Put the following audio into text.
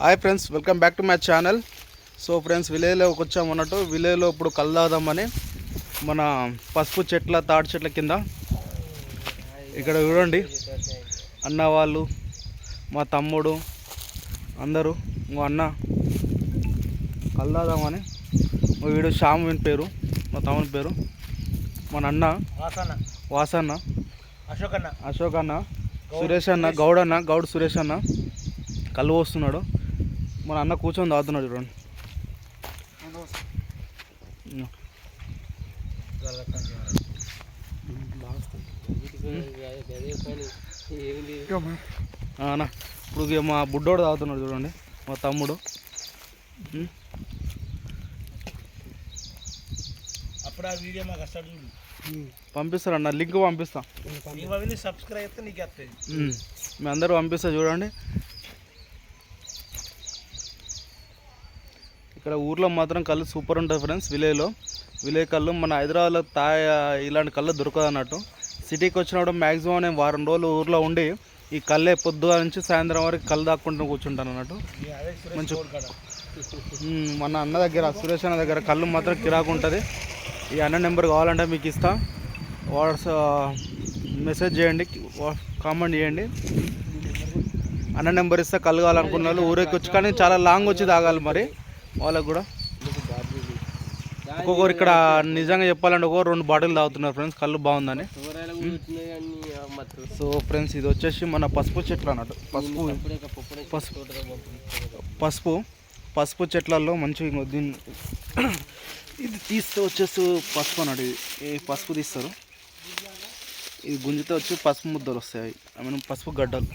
Hi friends welcome back to my channel so friends విలేజ్లోకి వచ్చాము అన్నట్టు విలేజ్లో ఇప్పుడు కళ్ళు తాగుదామని మన పసుపు చెట్ల తాడి చెట్ల కింద ఇక్కడ చూడండి. అన్న వాళ్ళు మా తమ్ముడు అందరూ మా అన్న. కళ్ళు తాగుదామని మా వీడు శ్యామ్ వీని పేరు మా తమ్ముని పేరు. మన అన్న వాసన. వాసన్న. అశోక్ అన్న అశోక్ అన్న సురేష్ అన్న గౌడ్ అన్న గౌడ్ సురేష్ అన్న. కళ్ళు పోస్తున్నాడు. మన అన్న కూర్చొని తాగుతున్నాడు చూడండి అన్న ఇప్పుడు మా బుడ్డోడు తాగుతున్నాడు చూడండి మా తమ్ముడు? అప్పుడు ఆ వీడియో మాకు చూడు. పంపిస్తాడు అన్న లింక్ పంపిస్తా. సబ్స్క్రైబ్ అయితే నీకు. మీ అందరూ పంపిస్తా చూడండి. ఇక్కడ ఊర్లో మాత్రం కళ్ళు సూపర్ ఉంటుంది ఫ్రెండ్స్ విలేజ్లో విలేజ్ కళ్ళు మన హైదరాబాద్లో తాయ ఇలాంటి కళ్ళు దొరకదు అన్నట్టు. సిటీకి వచ్చినప్పుడు మ్యాక్సిమం నేను వారం రోజులు ఊర్లో ఉండి ఈ కళ్ళే పొద్దుగా నుంచి సాయంత్రం వరకు కళ్ళు దాక్కుంటూ కూర్చుంటాను అన్నట్టు. మంచి- మన అన్న దగ్గర సురేష్ అన్న దగ్గర కళ్ళు మాత్రం కిరాకు ఉంటుంది. ఈ అన్న నెంబర్ కావాలంటే మీకు ఇస్తా. వాట్స్ మెసేజ్ చేయండి వా- కామెంట్ చేయండి. అన్న నెంబర్ ఇస్తే కళ్ళు కావాలనుకున్న వాళ్ళు ఊరేకి వచ్చి కానీ చాలా లాంగ్ వచ్చి తాగాలి మరి. వాళ్ళకు కూడా? ఒక్కొక్కరు ఇక్కడ నిజంగా చెప్పాలంటే ఒక్కొక్క రెండు బాటిల్ తాగుతున్నారు ఫ్రెండ్స్ కళ్ళు బాగుందని. సో ఫ్రెండ్స్ ఇది వచ్చేసి మన పసుపు చెట్లు అన్నట్టు. పసుపు పసుపు. పసుపు పసుపు చెట్లలో మంచిగా దీన్ని ఇది తీస్తే వచ్చేసి పసుపు అన్నాడు ఇది పసుపు తీస్తారు? ఇది గుంజితే వచ్చి పసుపు ముద్దలు వస్తాయి. ఐ మీన్ పసుపు గడ్డలు.